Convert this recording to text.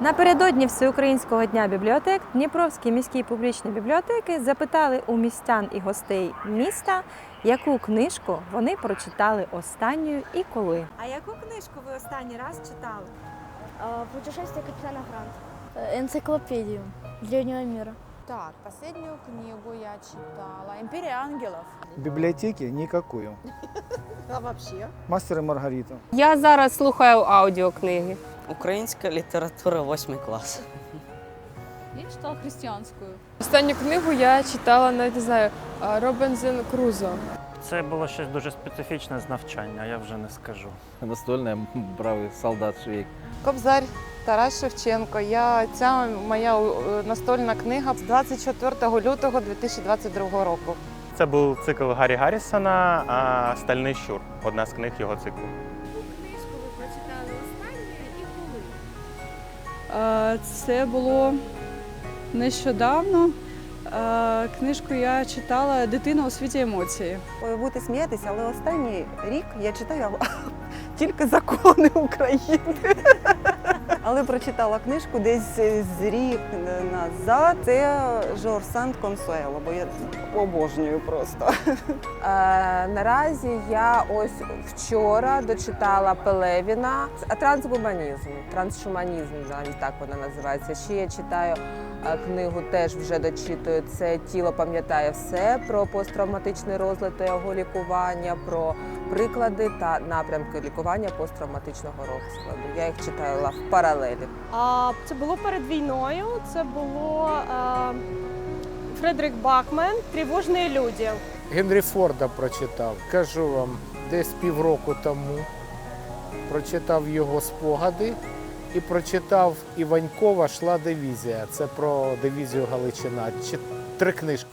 Напередодні Всеукраїнського дня бібліотек Дніпровські міські публічні бібліотеки запитали у містян і гостей міста, яку книжку вони прочитали останньою і коли. А яку книжку ви останній раз читали? А, Путешествие капитана Гранта. Энциклопедию древнего мира. Так, последнюю книгу я читала «Империя ангелов». Библиотеки никакую. А вообще? Мастер и Маргарита. Я зараз слухаю аудіокниги. Українська література 8 клас. Я читала християнскую. Останню книгу я читала навіть не знаю Робінзон Крузо. Це було щось дуже специфічне з навчання, я вже не скажу. Настольне бравий солдат Швейк. Кобзарь Тарас Шевченко. Я, ця моя е, настольна книга з 24 лютого 2022 року. Це був цикл Гаррі Гаррісона Стальний щур. Одна з книг його циклу. Це було нещодавно. Е, Книжку я читала Дитина у світі емоції. Ви будете сміятися, але останній рік я читаю тільки закони України. Але прочитала книжку десь з рік назад. Це Жор Сант Консуело, бо я обожнюю просто. Е, наразі я ось вчора дочитала Пелевіна трансгуманізм, трансшуманізм, навіть так вона називається. Ще я читаю е, книгу, теж вже дочитую. Це тіло пам'ятає все про посттравматичний розлад та його лікування, про приклади та напрямки лікування посттравматичного розладу. Я їх читала в паралелі. А це було перед війною. Це було е, Фредерік Бакмен Тривожні люди. Генрі Форда прочитав. Кажу вам, десь півроку тому прочитав його спогади і прочитав Іванькова Шла дивізія. Це про дивізію Галичина. Чи- Три книжки.